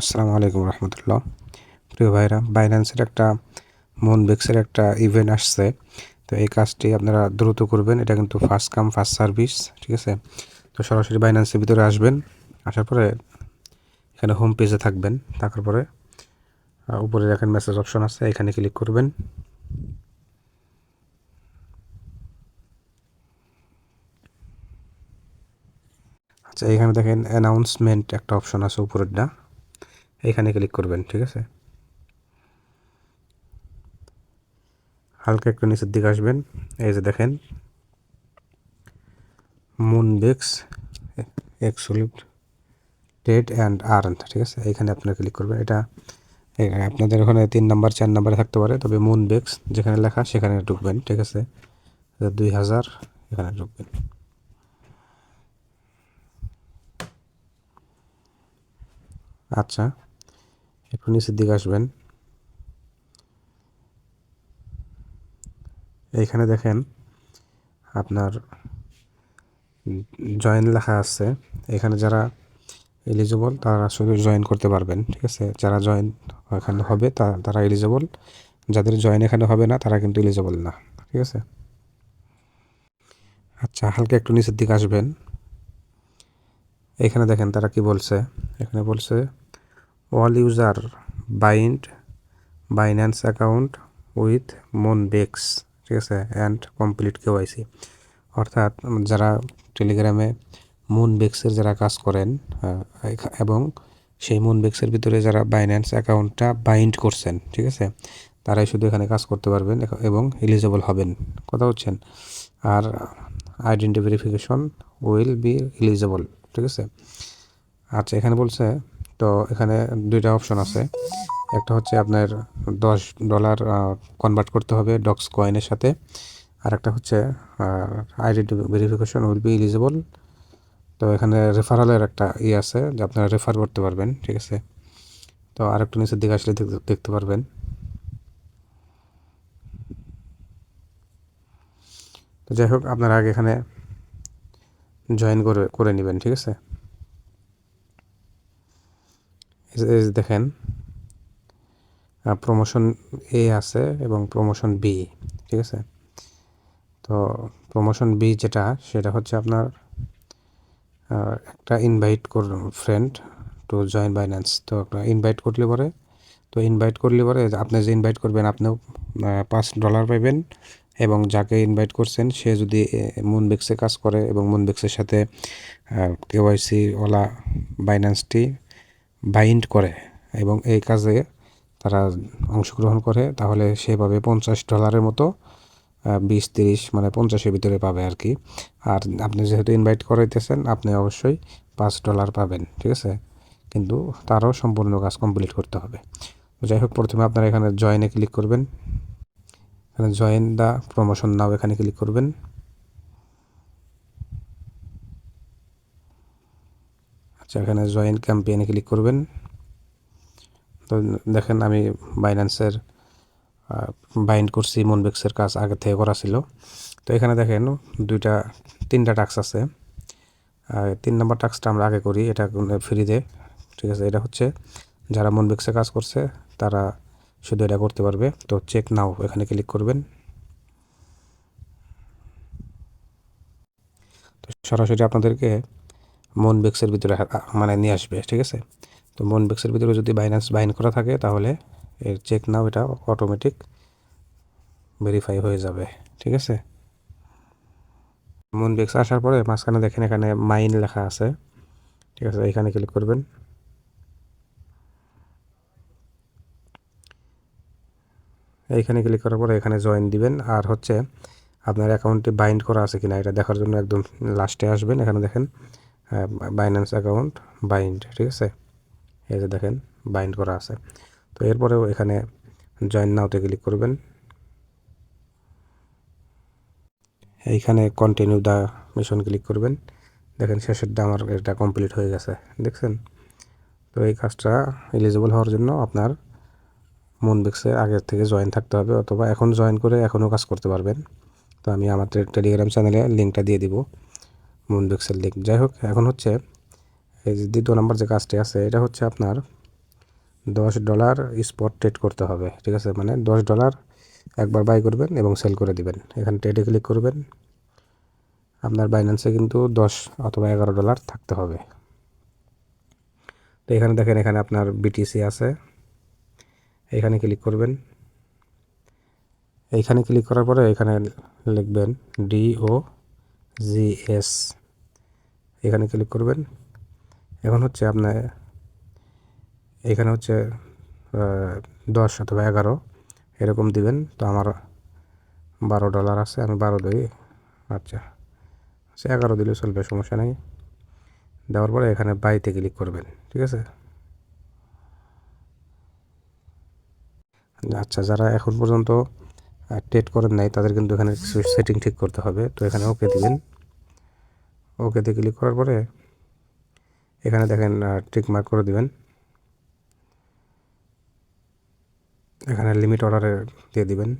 আসসালামু আলাইকুম রহমতুল্লাহ। প্রিয় ভাইরা বাইন্যান্সের একটা মন বেক্সের একটা ইভেন্ট আসছে। তো এই কাজটি আপনারা দ্রুত করবেন। এটা কিন্তু ফার্স্ট কাম ফার্স্ট সার্ভিস ঠিক আছে? তো সরাসরি বাইন্যান্সের ভিতরে আসবেন। আসার পরে এখানে হোম পেজে থাকবেন। থাকার পরে উপরে দেখেন মেসেজ অপশন আছে। এখানে ক্লিক করবেন। আচ্ছা এখানে দেখেন অ্যানাউন্সমেন্ট একটা অপশন আছে উপরেরটা। এখানে ক্লিক করবেন, ঠিক আছে? হালকা একটু নিচের দিকে আসবেন, এই যে দেখেন। মুন মুনবেক্স এক্সুলিট টেড অ্যান্ড আর্ন ঠিক আছে? এখানে আপনারা ক্লিক করবেন। এটা আপনাদের ওখানে তিন নাম্বার চার নাম্বারে থাকতে পারে। তবে মুনবেক্স যেখানে লেখা সেখানে ঢুকবেন, ঠিক আছে? দুই হাজার, এখানে ঢুকবেন। আচ্ছা। একটু নিচের দিকে আসবেন। এইখানে দেখেন আপনার জয়েন লেখা আছে। এখানে যারা এলিজিবল তারা শুধু জয়েন করতে পারবেন, ঠিক আছে? যারা জয়েন এখানে হবে তারা এলিজিবল যাদের জয়েন এখানে হবে না, তারা কিন্তু এলিজিবল না, ঠিক আছে? আচ্ছা হালকা একটু নিচের দিকে আসবেন। এখানে দেখেন তারা কি বলছে? এখানে বলছে all user bind Binance account with বেক্স ঠিক আছে? অ্যান্ড কমপ্লিট কেওয়াইসি অর্থাৎ যারা টেলিগ্রামে বেক্সের যারা কাজ করেন এবং সেই বেক্সের ভিতরে যারা বাইন্যান্স অ্যাকাউন্টটা বাইন্ড করছেন, ঠিক আছে? তারাই শুধু এখানে কাজ করতে পারবেন এবং এলিজেবল হবেন। কথা হচ্ছেন? আর identity verification will be eligible ঠিক আছে? আচ্ছা এখানে বলছে তো এখানে দুইটা অপশন আছে। একটা হচ্ছে আপনার দশ ডলার কনভার্ট করতে হবে ডক্স কয়েনের সাথে। আর একটা হচ্ছে identity verification will be eligible তো এখানে রেফারেলের একটা ই আছে, যে আপনারা রেফার করতে পারবেন, ঠিক আছে? তো আরেকটু নিচের দিকে আসলে দেখতে পারবেন। তো যাই হোক, আপনারা আগে এখানে জয়েন করে করে নেবেন, ঠিক আছে? দেখেন প্রমোশন এ আছে এবং প্রমোশন বি ঠিক আছে? তো প্রমোশন বি যেটা, সেটা হচ্ছে আপনার একটা ইনভাইট কর ফ্রেন্ড টু জয়েন বাইন্যান্স তো আপনার ইনভাইট করলে পরে, তো ইনভাইট করলে পরে আপনি যে ইনভাইট করবেন, আপনিও পাঁচ ডলার পাবেন এবং যাকে ইনভাইট করছেন, সে যদি মুনবেক্সে কাজ করে এবং মুনবেক্সের সাথে কেওয়াইসি ওলা বাইন্যান্সটি বাইন্ড করে এবং এই কাজে তারা অংশগ্রহণ করে, তাহলে সেভাবে পঞ্চাশ ডলারের মতো বিশ, তিরিশ মানে পঞ্চাশের ভিতরে পাবে আর কি। আর আপনি যেহেতু ইনভাইট করাইতেছেন, আপনি অবশ্যই পাঁচ ডলার পাবেন, ঠিক আছে? কিন্তু তারও সম্পূর্ণ কাজ কমপ্লিট করতে হবে। যাই হোক, প্রথমে আপনারা এখানে জয়েনে ক্লিক করবেন। এখানে জয়েন দ্য প্রমোশন নাও এখানে ক্লিক করবেন। আচ্ছা এখানে জয়েন ক্যাম্পেইনে ক্লিক করবেন। তো দেখেন আমি বাইন্যান্সের বাইন্ড করছি মনবেক্সের কাজ আগে থেকে করা ছিল। তো এখানে দেখেন দুইটা, তিনটা টাক্স আছে। তিন নম্বর টাক্সটা আমরা আগে করি, এটা ফ্রিতে ঠিক আছে, এটা হচ্ছে যারা মনবেক্সে কাজ করছে, তারা শুধু এটা করতে পারবে। তো চেক নাও এখানে ক্লিক করবেন। তো সরাসরি আপনাদেরকে মন বেক্সের ভিতরে মানে নিয়ে আসবে, ঠিক আছে? তো মন বেক্সের ভিতরে যদি বাইন্যান্স বাইন করা থাকে, তাহলে এর চেক নাও, এটা অটোমেটিক ভেরিফাই হয়ে যাবে, ঠিক আছে? মন বেক্স আসার পরে মাঝখানে দেখেন এখানে মাইন লেখা আছে, ঠিক আছে? এখানে ক্লিক করবেন। এইখানে ক্লিক করার পরে এখানে জয়েন দিবেন, আর হচ্ছে আপনার অ্যাকাউন্টে বাইন্ড করা আছে কিনা, এটা দেখার জন্য একদম লাস্টে আসবেন, এখানে দেখেন। বাইন্যান্স অ্যাকাউন্ট বাইন্ড ঠিক আছে? এই যে দেখেন বাইন্ড করা আছে। তো এরপরেও এখানে জয়েন নাওতে ক্লিক করবেন। এইখানে কন্টিনিউ দ্য মিশন ক্লিক করবেন। দেখেন, শেষের শেষেরটা আমার এটা কমপ্লিট হয়ে গেছে, দেখছেন? তো এই কাজটা এলিজিবল হওয়ার জন্য আপনার মুনবেক্সে আগের থেকে জয়েন থাকতে হবে, অথবা এখন জয়েন করে এখনও কাজ করতে পারবেন। তো আমি আমাদের টেলিগ্রাম চ্যানেলে লিঙ্কটা দিয়ে দিব। মুনবেক্সের লিঙ্ক যাই হোক এখন হচ্ছে এই যে দ্বিতীয় নাম্বার যে কাজটি আছে, এটা হচ্ছে আপনার দশ ডলার স্পট ট্রেড করতে হবে, ঠিক আছে? মানে দশ ডলার একবার বাই করবেন এবং সেল করে দিবেন। এখানে ট্রেডে ক্লিক করবেন। আপনার বাইন্যান্সে কিন্তু দশ অথবা এগারো ডলার থাকতে হবে। তো এখানে দেখেন, এখানে আপনার বিটিসি আছে। এখানে ক্লিক করবেন। এইখানে ক্লিক করার পরে এখানে লিখবেন ডি ও জি এস এখানে ক্লিক করবেন। এখন হচ্ছে আপনার, এখানে হচ্ছে দশ অথবা এগারো, এরকম দিবেন। তো আমার বারো ডলার আছে, আমি বারো দিই। আচ্ছা সে এগারো দিলে চলবে, সমস্যা নেই। দেওয়ার পরে এখানে বাইতে ক্লিক করবেন, ঠিক আছে? আচ্ছা যারা এখন পর্যন্ত টেট করেন নাই, তাদের কিন্তু এখানে কিছু সেটিং ঠিক করতে হবে। তো এখানে ওকে দিবেন। ওকেতে ক্লিক করার পরে এখানে দেখেন টিক মার্ক করে দিবেন। এখানে লিমিট অর্ডারে দিয়ে দিবেন।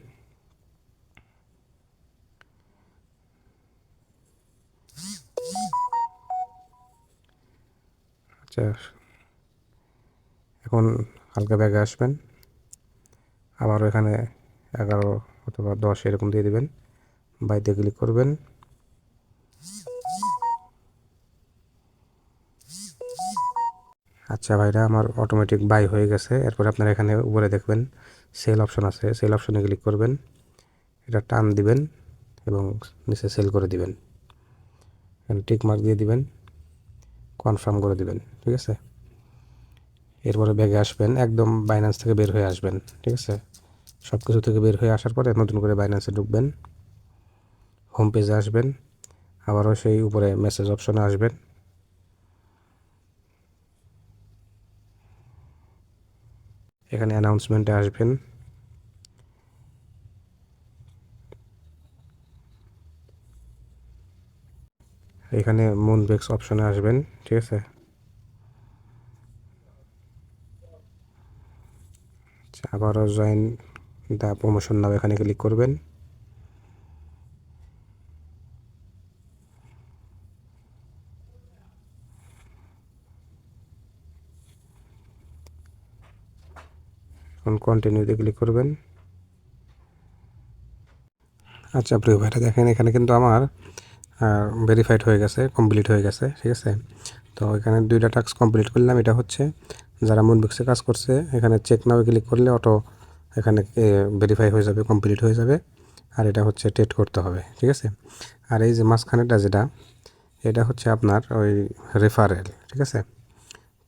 আচ্ছা এখন হালকা ব্যাগে আসবেন। আবার এখানে এগারো অথবা দশ এরকম দিয়ে দেবেন। বাইতে ক্লিক করবেন। আচ্ছা ভাইরা, আমার অটোমেটিক বাই হয়ে গেছে। এরপর আপনারা এখানে উপরে দেখবেন সেল অপশন আছে। সেল অপশনে ক্লিক করবেন। এটা টান দিবেন এবং নিচে সেল করে দিবেন। টিক মার্ক দিয়ে দিবেন। কনফার্ম করে দিবেন। ঠিক আছে? এরপরে ব্যাগে আসবেন। একদম বাইন্যান্স থেকে বের হয়ে আসবেন। ঠিক আছে? সব কিছু থেকে বের হয়ে আসার পরে নতুন করে বাইন্যান্সে ঢুকবেন। হোম পেজে আসবেন। আবারও সেই উপরে মেসেজ অপশনে আসবেন। এখানে অ্যানাউন্সমেন্টে আসবেন। এখানে মুনবেক্স অপশনে আসবেন ঠিক আছে? আচ্ছা, আবারও জয়েন দ্য প্রমোশন নাও এখানে ক্লিক করবেন। এখন কন্টিনিউতে ক্লিক করবেন। আচ্ছা প্রিয় ভাইটা দেখেন এখানে কিন্তু আমার ভেরিফাইড হয়ে গেছে কমপ্লিট হয়ে গেছে, ঠিক আছে? তো এখানে দুইটা টাস্ক কমপ্লিট করলাম, এটা হচ্ছে যারা মুনবিক্সে কাজ করছে, এখানে চেক নাও ক্লিক করলে অটো এখানে ভেরিফাই হয়ে যাবে কমপ্লিট হয়ে যাবে। আর এটা হচ্ছে টেট করতে হবে, ঠিক আছে? আর এই যে মাঝখানেটা যেটা, এটা হচ্ছে আপনার ওই রেফারেল ঠিক আছে?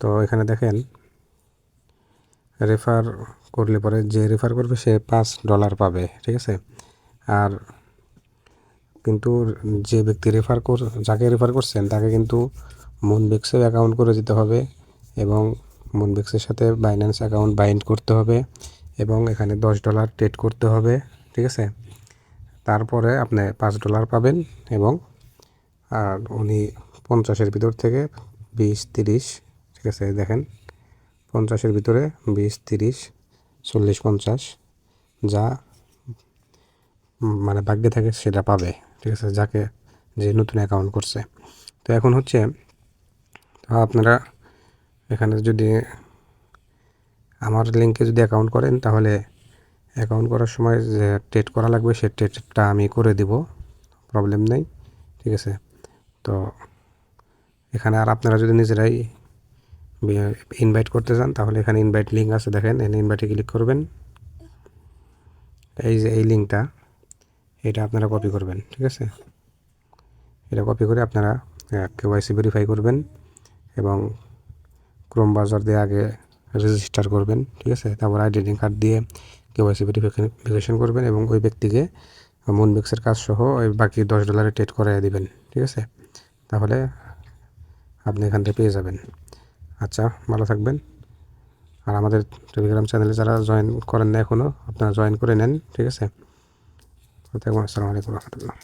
তো এখানে দেখেন রেফার করলে পরে যে রেফার করবে, সে পাঁচ ডলার পাবে, ঠিক আছে? আর কিন্তু যে ব্যক্তি রেফার কর, যাকে রেফার করছেন, তাকে কিন্তু মুনবেক্সেও অ্যাকাউন্ট করে দিতে হবে এবং মুনবেক্সের সাথে বাইন্যান্স অ্যাকাউন্ট বাইন্ড করতে হবে। এবং এখানে দশ ডলার ট্রেড করতে হবে, ঠিক আছে? তারপরে আপনি পাঁচ ডলার পাবেন এবং, আর উনি পঞ্চাশের ভিতর থেকে বিশ, তিরিশ, ঠিক আছে, দেখেন, পঞ্চাশের ভিতরে বিশ, তিরিশ, চল্লিশ, পঞ্চাশ, যা মানে ভাগ্যে থাকে সেটা পাবে, ঠিক আছে, যাকে যে নতুন অ্যাকাউন্ট করছে। তো এখন হচ্ছে আপনারা এখানে যদি আমার লিঙ্কে যদি অ্যাকাউন্ট করেন, তাহলে অ্যাকাউন্ট করার সময় যে ট্রেড করা লাগবে সে ট্রেডটা আমি করে দিব প্রবলেম নেই, ঠিক আছে? তো এখানে আর আপনারা যদি নিজেরাই ইনভাইট করতে চান, তাহলে এখানে ইনভাইট লিঙ্ক আছে, দেখেন এখানে ইনভাইটে ক্লিক করবেন। এই যে, এই লিঙ্কটা এটা আপনারা কপি করবেন, ঠিক আছে? এটা কপি করে আপনারা কেওয়াইসি ভেরিফাই করবেন এবং ক্রোম ব্রাউজার দিয়ে আগে রেজিস্টার করবেন, ঠিক আছে? তারপর আইডেন্টি কার্ড দিয়ে কেওয়াইসি ভেরিফিকেশন করবেন এবং ওই ব্যক্তিকে মুনবিক্সের কাজ সহ ওই বাকি দশ ডলারে টেট করাই দিবেন, ঠিক আছে? তাহলে আপনি এখান থেকে পেয়ে যাবেন। আচ্ছা ভালো থাকবেন। আর আমাদের টেলিগ্রাম চ্যানেলে যারা জয়েন করেন না এখনও আপনারা জয়েন করে নেন, ঠিক আছে? আসসালামু আলাইকুম, রহমতুল্লাহ।